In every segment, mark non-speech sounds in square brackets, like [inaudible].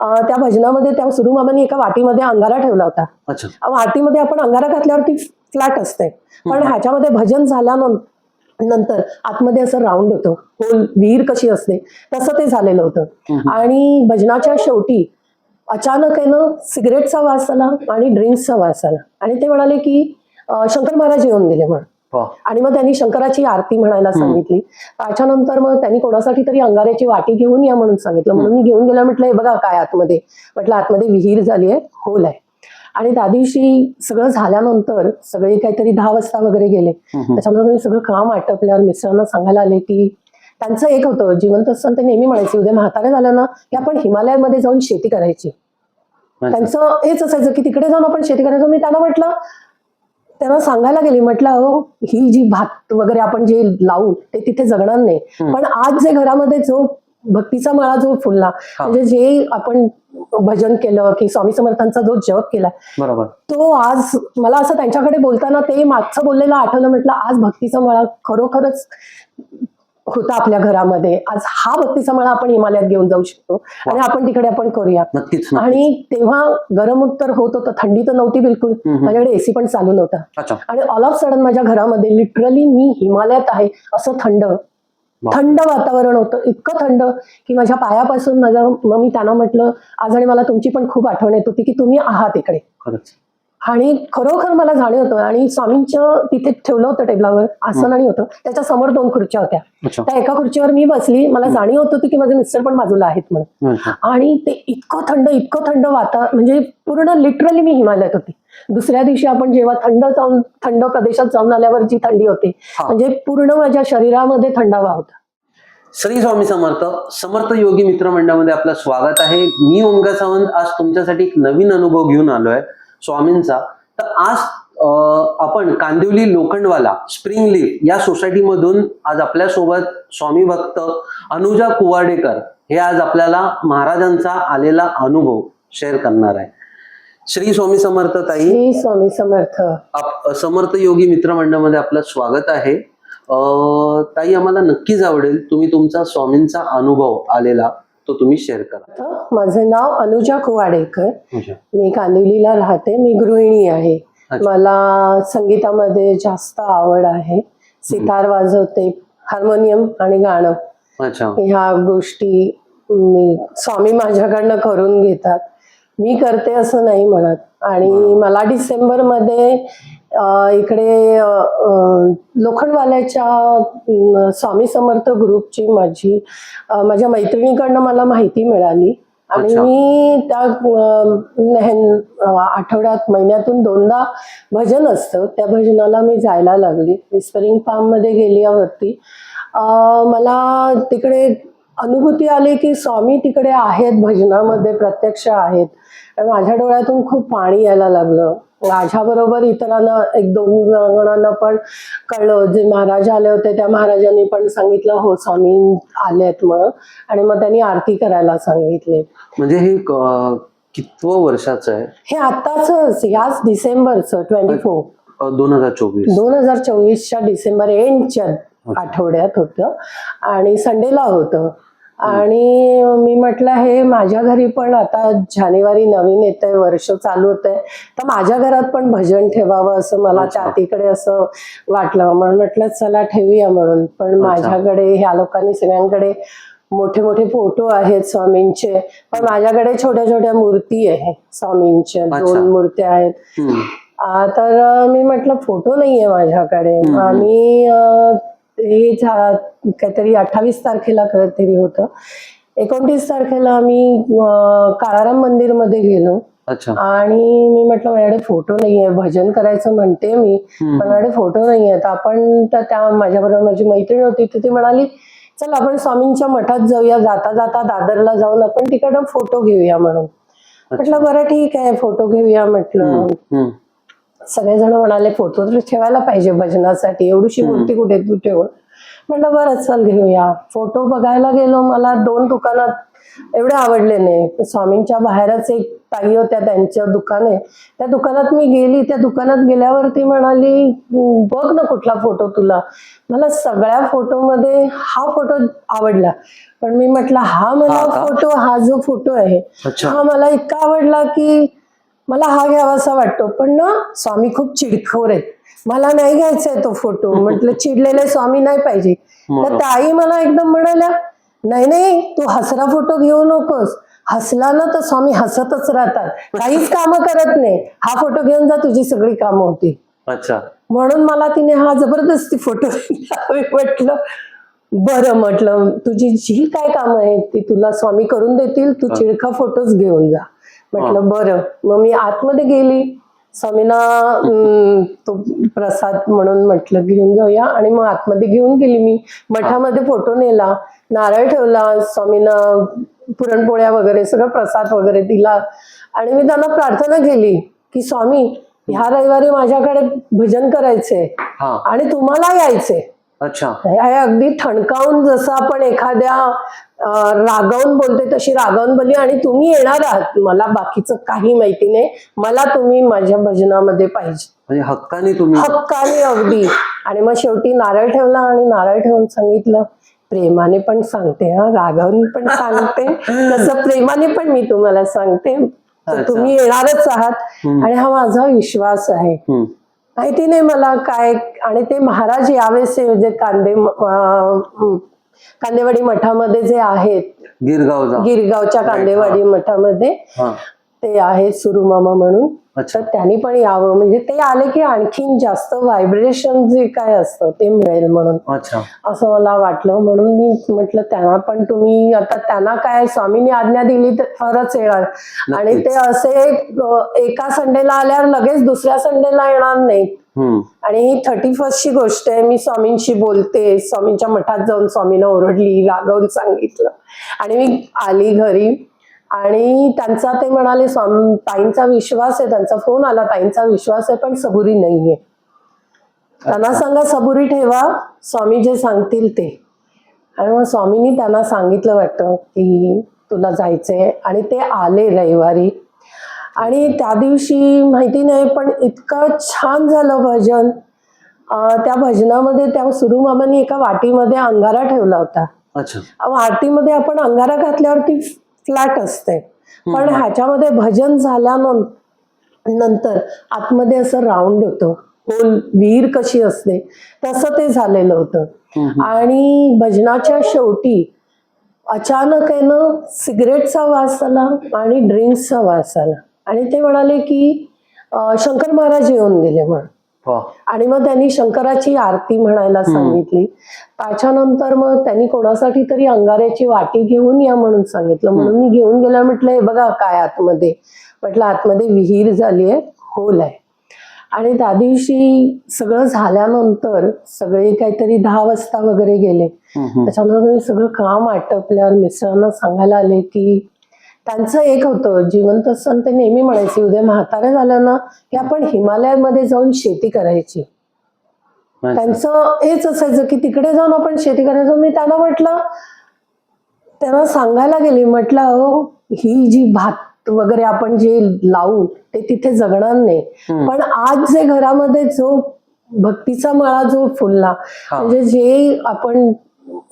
त्या भजनामध्ये त्या सुरुमामाने एका वाटीमध्ये अंगारा ठेवला होता. वाटीमध्ये आपण अंगारा घातल्यावरती फ्लॅट असते. पण. ह्याच्यामध्ये भजन झाल्यानंतर नंतर आतमध्ये असं राऊंड होतं. होल विहीर कशी असते तसं ते झालेलं होतं. आणि भजनाच्या शेवटी अचानक आहे ना सिगरेटचा वास आला आणि ड्रिंक्सचा वास आला. आणि ते म्हणाले की शंकर महाराज येऊन गेले म्हणून. आणि मग त्यांनी शंकराची आरती म्हणायला. सांगितली. त्याच्यानंतर मग त्यांनी कोणासाठी तरी अंगाऱ्याची वाटी घेऊन या म्हणून सांगितलं. म्हणून मी घेऊन गेला म्हटलं हे बघा काय आतमध्ये. म्हटलं आतमध्ये विहीर झाली आहे होल आहे. आणि त्या दिवशी सगळं झाल्यानंतर सगळे काहीतरी दहा वाजता वगैरे गेले. त्याच्यानंतर सगळं काम आटपल्यावर मिस्टरांना सांगायला आले की त्यांचं एक होतं जिवंत असताना ते नेहमी म्हणायचे उद्या म्हातारे झालं ना की आपण हिमालयामध्ये जाऊन शेती करायची. त्यांचं हेच असायचं की तिकडे जाऊन आपण शेती करायचो. मी त्यांना म्हटलं त्यांना सांगायला गेली म्हटलं अहो ही जी भात वगैरे आपण जे लावू ते तिथे जगणार नाही. पण आज जे घरामध्ये जो भक्तीचा मळा जो फुलला. म्हणजे जे आपण भजन केलं की स्वामी समर्थांचा जो जप केला बरोबर तो आज मला असं त्यांच्याकडे बोलताना ते मागचं बोललेलं आठवलं म्हटलं आज भक्तीचा मळा खरोखरच होता आपल्या घरामध्ये. आज हा भक्तीचा मळा आपण हिमालयात घेऊन जाऊ शकतो आणि आपण तिकडे आपण करूया. आणि तेव्हा गरम उत्तर होत होतं थंडी तर नव्हती बिलकुल. माझ्याकडे एसी पण चालू नव्हता. आणि ऑल ऑफ सडन माझ्या घरामध्ये लिटरली मी हिमालयात आहे असं थंड थंड वातावरण होतं. इतकं थंड की माझ्या पायापासून माझ्या मग मी त्यांना म्हटलं आज आणि मला तुमची पण खूप आठवण येत होती की तुम्ही आहात इकडे. आणि खरोखर मला जाणीव होतं आणि स्वामींच्या तिथे ठेवलं होतं टेबलावर आसन आणि होतं. त्याच्यासमोर दोन खुर्च्या होत्या. त्या एका खुर्चीवर मी बसली. मला जाणीव होत होती की माझे मिस्टर पण बाजूला आहेत म्हणून. आणि ते इतकं थंड इतकं थंड वातावरण म्हणजे पूर्ण लिटरली मी हिमालयात होती. दुसऱ्या दिवशी आपण जेव्हा थंड जाऊन थंड प्रदेशात जाऊन आल्यावर जी थंडी होते. म्हणजे पूर्ण माझ्या शरीरामध्ये थंडावा होता. श्री स्वामी समर्थ समर्थ योगी मित्र मंडळामध्ये आपलं स्वागत आहे. मी ओमकार सावंत आज तुमच्यासाठी एक नवीन अनुभव घेऊन आलोय. स्वामींचा तर आज आपण कांदिवली लोखंडवाला स्प्रिंग लीफ या सोसायटीमधून आज आपल्यासोबत स्वामी भक्त अनुजा कुवाडेकर हे आज आपल्याला महाराजांचा आलेला अनुभव शेअर करणार आहे. श्री स्वामी समर्थ ताई. श्री स्वामी समर्थ. आप समर्थ योगी मित्र मंडळामध्ये आपलं स्वागत आहे. ताई आम्हाला नक्कीच आवडेल तुम्ही तुमचा स्वामींचा अनुभव आलेला तो तुम्ही शेअर करा. माझं नाव अनुजा कुवाडेकर. मी कांदिवलीला राहते. मी गृहिणी आहे. मला संगीतामध्ये जास्त आवड आहे. सितार वाजवते हार्मोनियम आणि गाणं. ह्या गोष्टी मी स्वामी माझ्याकडनं करून घेतात. मी करते असं नाही म्हणत. आणि मला डिसेंबरमध्ये अं, इकडे लोखंडवाल्याच्या स्वामी समर्थ ग्रुपची माझी माझ्या मैत्रिणीकडनं मला माहिती मिळाली. आणि. मी त्या आठवड्यात महिन्यातून दोनदा भजन असतं. त्या भजनाला मी जायला लागली. विस्परिंग फार्ममध्ये गेल्यावरती मला तिकडे अनुभूती आली की स्वामी तिकडे आहेत भजनामध्ये प्रत्यक्ष आहेत. माझ्या डोळ्यातून खूप पाणी यायला लागलं. माझ्या बरोबर इतरांना एक दोन जणांना पण कळलं. जे महाराज आले होते त्या महाराजांनी पण सांगितलं हो स्वामी आलेत म्हणून. आणि मग त्यांनी आरती करायला सांगितले. म्हणजे हे कितवं वर्षाचं आहे? हे आताच याच डिसेंबरचं ट्वेंटी फोर. दोन हजार चोवीस. दोन हजार चोवीसच्या डिसेंबर एंडच्या आठवड्यात होतं. आणि संडेला होतं. आणि मी म्हटलं हे माझ्या घरी पण आता जानेवारी नवीन येत आहे वर्ष चालू होत आहे तर माझ्या घरात पण भजन ठेवावं असं मला अच्छा. त्या तिकडे असं वाटलं. म्हणून म्हटलं चला ठेवूया म्हणून. पण. माझ्याकडे ह्या लोकांनी सगळ्यांकडे मोठे मोठे फोटो आहेत स्वामींचे. पण माझ्याकडे छोट्या छोट्या मूर्ती आहेत स्वामींच्या. दोन मूर्त्या आहेत. तर मी म्हटलं फोटो नाहीये माझ्याकडे. आम्ही हे काहीतरी अठ्ठावीस तारखेला काहीतरी होतं. एकोणतीस तारखेला आम्ही काळाराम मंदिरमध्ये गेलो. आणि मी म्हटलं माझ्याकडे फोटो नाहीये भजन करायचं म्हणते मी. पण माझ्याकडे फोटो नाहीये. तर आपण तर त्या माझ्याबरोबर माझी मैत्रीण होती तर ती म्हणाली चल आपण स्वामींच्या मठात जाऊया जाता जाता दादरला जाऊन आपण तिकडं फोटो घेऊया म्हणून. म्हटलं बरं ठीक आहे फोटो घेऊया म्हटलं. सगळेजण म्हणाले फोटो तर ठेवायला पाहिजे भजनासाठी. एवढीशी. मूर्ती कुठे तू ठेवून? म्हटलं बरं चल घेऊया. फोटो बघायला गेलो मला दोन दुकानात एवढे आवडले नाही. स्वामींच्या बाहेरच एक ताई होत्या त्यांचं दुकान. आहे त्या दुकानात मी गेली. त्या दुकानात गेल्यावर ती म्हणाली "हम्म, बघ ना कुठला फोटो तुला. मला सगळ्या फोटोमध्ये हा फोटो आवडला. पण मी म्हटलं हा मला? फोटो हा जो फोटो आहे. हा मला इतका आवडला की मला हा घ्यावासा वाटतो. पण ना स्वामी खूप चिडखोर आहेत. मला नाही घ्यायचा तो फोटो. म्हटलं चिडलेले स्वामी नाही पाहिजे. तर. ताई मला एकदम म्हणाल्या नाही नाही तू हसरा फोटो घेऊ नकोस. हसला ना तर स्वामी हसतच राहतात. काहीच कामं करत नाही. हा फोटो घेऊन जा तुझी सगळी कामं होती अच्छा. म्हणून मला तिने हा जबरदस्ती फोटो [laughs] म्हटलं बरं म्हटलं तुझी जी काय कामं आहेत ती तुला स्वामी करून देतील. तू चिडका फोटोच घेऊन जा. म्हटलं बरं. मग मी आतमध्ये गेली. स्वामींना तो प्रसाद म्हणून म्हटलं घेऊन जाऊया. आणि मग आतमध्ये घेऊन गेली मी. मठामध्ये फोटो नेला नारळ ठेवला स्वामींना पुरणपोळ्या वगैरे सगळं प्रसाद वगैरे दिला. आणि मी त्यांना प्रार्थना केली की स्वामी ह्या रविवारी माझ्याकडे भजन करायचंय हा. आणि तुम्हाला यायचंय. अच्छा. हे अगदी ठणकावून जसं आपण एखाद्या रागावून बोलते तशी रागावून बोलली आणि तुम्ही येणार आहात. मला बाकीचं काही माहिती नाही. मला तुम्ही माझ्या भजनामध्ये पाहिजे. म्हणजे हक्काने तुम्ही हक्काने अगदी. आणि मग शेवटी नारळ ठेवला आणि नारळ ठेवून सांगितलं प्रेमाने पण सांगते हा रागावून पण सांगते. [laughs] तसं प्रेमाने पण मी तुम्हाला सांगते. तुम्ही येणारच आहात. आणि हा माझा विश्वास आहे. माहिती नाही मला काय आणि ते महाराज यावेळेस जे कांदे कांदेवाडी मठामध्ये जे आहेत गिरगाव गिरगावच्या कांदेवाडी मठामध्ये ते आहेत सुरुमामा म्हणून. अच्छा. तर त्यांनी पण यावं. म्हणजे ते आले की आणखीन जास्त व्हायब्रेशन जे काय असतं ते मिळेल म्हणून. असं मला वाटलं. म्हणून मी म्हटलं त्यांना पण तुम्ही आता त्यांना काय स्वामींनी आज्ञा दिली तर खरंच येणार. आणि ते असे एका संडेला आल्यावर लगेच दुसऱ्या संडेला येणार नाही आणि ही थर्टी फर्स्टची गोष्ट आहे. मी स्वामींशी बोलते. स्वामींच्या मठात जाऊन स्वामींना ओरडली रागवून सांगितलं. आणि मी आली घरी. आणि त्यांचा ते म्हणाले स्वामी ताईंचा विश्वास आहे त्यांचा फोन आला ताईंचा विश्वास आहे पण सबुरी नाहीये. त्यांना सांगा सबुरी ठेवा स्वामी जे सांगतील ते. आणि मग स्वामींनी त्यांना सांगितलं वाटतं की तुला जायचंय. आणि ते आले रविवारी. आणि त्या दिवशी माहिती नाही पण इतकं छान झालं भजन. त्या भजनामध्ये त्या सुरुमामांनी एका वाटीमध्ये अंगारा ठेवला होता. अच्छा. वाटीमध्ये आपण अंगारा घातल्यावरती फ्लॅट असते पण ह्याच्यामध्ये भजन झाल्यानंतर नंतर आतमध्ये असं राऊंड होतं. होल विहीर कशी असते तसं ते झालेलं होतं. आणि भजनाच्या शेवटी अचानक आहे ना सिगरेटचा वास आला आणि ड्रिंक्सचा वास आला. आणि ते म्हणाले की शंकर महाराज येऊन गेले म्हणून आणि मग त्यांनी शंकराची आरती म्हणायला सांगितली. त्याच्यानंतर मग त्यांनी कोणासाठी तरी अंगाऱ्याची वाटी घेऊन या म्हणून सांगितलं. म्हणून मी घेऊन गेल्या म्हटलं हे बघा काय आतमध्ये. म्हटलं आतमध्ये विहीर झाली आहे होल आहे. आणि त्या दिवशी सगळं झाल्यानंतर सगळे काहीतरी दहा वाजता वगैरे गेले. त्याच्यानंतर सगळं काम आटपल्यावर मिस्टरांना सांगायला आले की त्यांचं एक होतं जिवंत असताना ते नेहमी म्हणायचे उद्या म्हातारे झालं ना की आपण हिमालयामध्ये जाऊन शेती करायची. त्यांचं हेच असायचं की तिकडे जाऊन आपण शेती करायचो मी त्यांना म्हटलं त्यांना सांगायला गेली म्हटलं अहो ही जी भात वगैरे आपण जे लावू ते तिथे जगणार नाही. पण आज जे घरामध्ये जो भक्तीचा मळा जो फुलला. म्हणजे जे आपण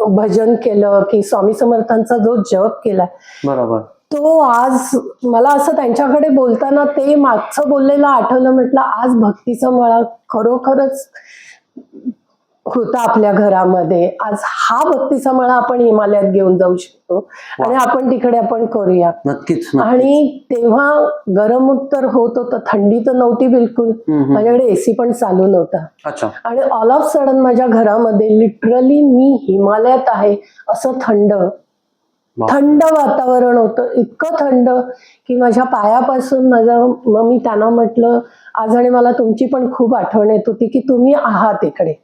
भजन केलं की स्वामी समर्थांचा जो जप केला बरोबर तो आज मला असं त्यांच्याकडे बोलताना ते मागचं बोललेलं आठवलं म्हटलं आज भक्तीचा मळा खरोखरच होता आपल्या घरामध्ये आज हा भक्तीचा मळा आपण हिमालयात घेऊन जाऊ शकतो आणि आपण तिकडे आपण करूया नक्कीच. आणि तेव्हा गरम तर होत होतं थंडी तर नव्हती बिलकुल. माझ्याकडे एसी पण चालू नव्हता आणि ऑल ऑफ सडन माझ्या घरामध्ये लिटरली मी हिमालयात आहे असं थंड. थंड वातावरण होतं. इतकं थंड की माझ्या पायापासून माझ्या मग मी त्यांना म्हटलं आज आणि मला तुमची पण खूप आठवण येत होती की तुम्ही आहात इकडे.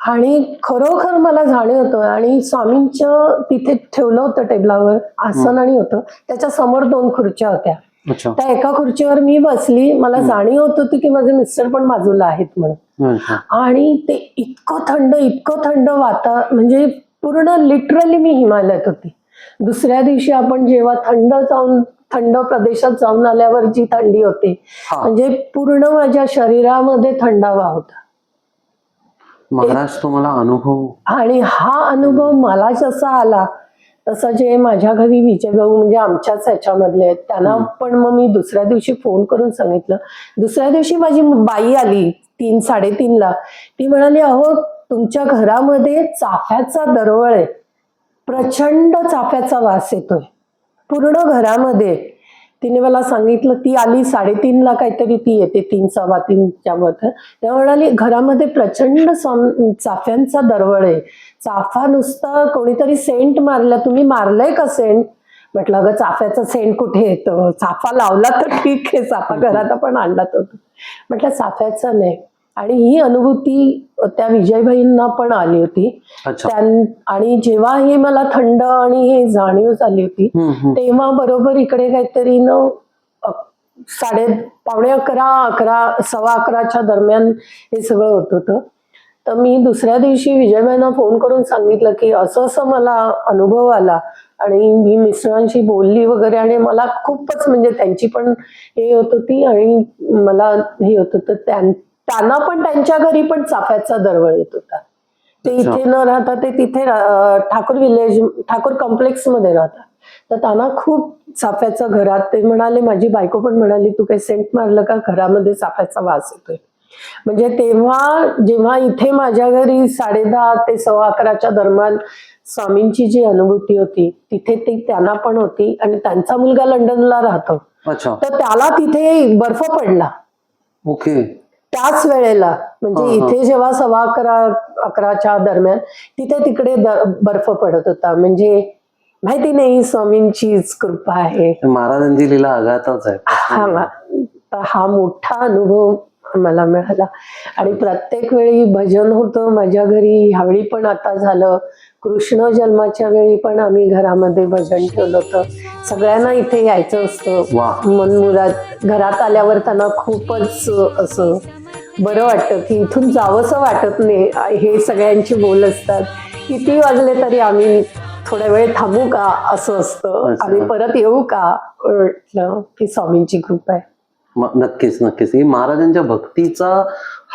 आणि खरोखर मला जाणीव होतं आणि स्वामींचं तिथे ठेवलं होतं टेबलावर आसन आणि होतं त्याच्यासमोर दोन खुर्च्या होत्या. अच्छा. त्या एका खुर्चीवर मी बसली. मला जाणीव होत होती की माझे मिस्टर पण बाजूला आहेत म्हणून. आणि ते इतकं थंड इतकं थंड वाता म्हणजे पूर्ण लिटरली मी हिमालयात होती. दुसऱ्या दिवशी आपण जेव्हा थंड जाऊन थंड प्रदेशात जाऊन आल्यावर जी थंडी होते म्हणजे पूर्ण माझ्या शरीरामध्ये थंडावा होता. महाराज तुम्हाला अनुभव? आणि हा अनुभव मला जसा आला तसं जे माझ्या घरी विजय भाऊ म्हणजे आमच्याच ह्याच्यामधले आहेत त्यांना. पण मग मी दुसऱ्या दिवशी फोन करून सांगितलं. दुसऱ्या दिवशी माझी बाई आली तीन साडेतीनला. ती म्हणाली अहो तुमच्या घरामध्ये चाफ्याचा दरवळ आहे. प्रचंड चाफ्याचा वास येतोय. पूर्ण घरामध्ये. तिने मला सांगितलं ती आली साडेतीनला काहीतरी ती येते तीन सव्वा तीनच्या मध्ये तेव्हा म्हणाली घरामध्ये प्रचंड सम- चाफ्यांचा दरवळ आहे. चाफा नुसता कोणीतरी सेंट मारला तुम्ही मारलंय का सेंट? म्हटलं अगं चाफ्याचं सेंट कुठे येतं? चाफा लावला तर ठीक आहे चाफा घरात आपण आणला तर. म्हटलं चाफ्याचं नाही. आणि ही अनुभूती त्या विजयबाईंना पण आली होती. आणि जेव्हा हे मला थंड आणि हे जाणीव झाली होती. तेव्हा बरोबर इकडे काहीतरी न साडे पावणे अकरा अकरा सव्वा अकराच्या दरम्यान हे सगळं होत होतं. तर मी दुसऱ्या दिवशी विजयबाईंना फोन करून सांगितलं की असं असं मला अनुभव आला आणि मी मिस्टरांशी बोलली वगैरे आणि मला खूपच म्हणजे त्यांची पण हे होत होती आणि मला हे होत होतं त्यां- त्यांना पण त्यांच्या घरी पण चाफ्याचा दरवळ येत होता. ते. इथे न राहता ते तिथे ठाकूर विलेज ठाकूर कॉम्प्लेक्समध्ये राहतात. तर त्यांना खूप चाफ्याचं घरात ते म्हणाले माझी बायको पण म्हणाली तू काही सेंट मारलं का? घरामध्ये चाफ्याचा वास येतोय. म्हणजे तेव्हा जेव्हा इथे माझ्या घरी साडे दहा ते सव्वा अकराच्या दरम्यान स्वामींची जी अनुभूती होती तिथे ती त्यांना पण होती आणि त्यांचा मुलगा लंडनला राहतो. तर त्याला तिथे बर्फ पडला. ओके. त्याच वेळेला म्हणजे. इथे जेव्हा सव्वा अकरा अकराच्या दरम्यान तिथे तिकडे बर्फ पडत होता. म्हणजे माहिती नाही स्वामींचीच कृपा आहे. महाराजांची लीला आघातच आहे. हा हा. मोठा अनुभव मला मिळाला. आणि प्रत्येक वेळी भजन होतं माझ्या घरी. ह्यावेळी पण आता झालं. कृष्ण जन्माच्या वेळी पण आम्ही घरामध्ये भजन ठेवलं होतं. सगळ्यांना इथे यायचं असतं. मनमुरात घरात आल्यावर त्यांना खूपच असं बरं वाटतं की इथून जावंसं वाटत नाही. हे सगळ्यांची बोल असतात. किती वाजले तरी आम्ही थोड्या वेळ थांबू का? असं असतं. आम्ही परत येऊ का? म्हटलं की स्वामींची कृपा आहे. नक्कीच नक्कीच. ही महाराजांच्या भक्तीचा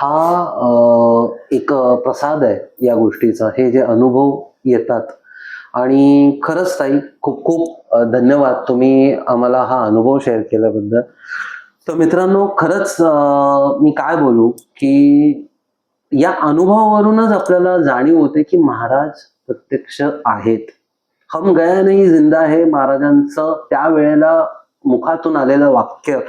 हा एक प्रसाद आहे या गोष्टीचा. हे जे अनुभव येतात. आणि खरंच ताई खूप खूप धन्यवाद. तुम्ही आम्हाला हा अनुभव शेअर केल्याबद्दल. तर मित्रांनो खरंच अं, मी काय बोलू की या अनुभवावरूनच आपल्याला जाणीव होते की महाराज प्रत्यक्ष आहेत. हम गया नाही जिंदा हे महाराजांचं त्यावेळेला मुखातून आलेलं वाक्य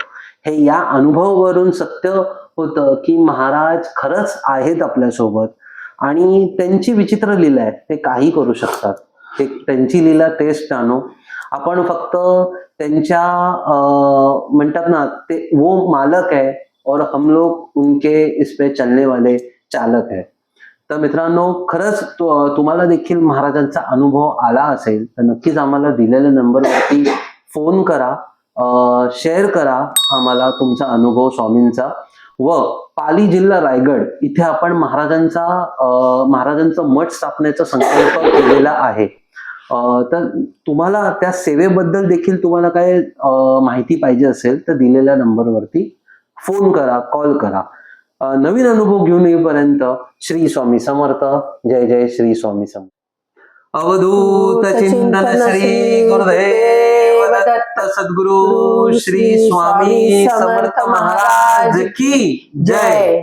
हे या अनुभवावरून सत्य होतं की महाराज खरंच आहेत आपल्यासोबत आणि त्यांची विचित्र लीला आहे. ते काही करू शकतात. ते त्यांची लीला तेच जाणो. आपण फक्त त्यांच्या म्हणतात ना ते वो मालक है और हम लोग उनके इस पे चलने वाले चालक है. तर मित्रांनो खरंच तुम्हाला देखील महाराजांचा अनुभव आला असेल तर नक्कीच आम्हाला दिलेल्या नंबरवरती फोन करा शेअर करा आम्हाला तुमचा अनुभव स्वामींचा. व पाली जिल्हा रायगड इथे आपण महाराजांचा महाराजांचा महाराजांचं मठ स्थापनेचा संकल्प केलेला आहे. तर तुम्हाला त्या सेवेबद्दल देखील तुम्हाला काय माहिती पाहिजे असेल तर दिलेल्या नंबरवरती फोन करा कॉल करा. नवीन अनुभव घेऊन येईपर्यंत श्री स्वामी समर्थ. जय जय श्री स्वामी समर्थ. अवधूत चिंतन श्री गुरुदेव दत्त सद्गुरु श्री स्वामी समर्थ महाराज की जय.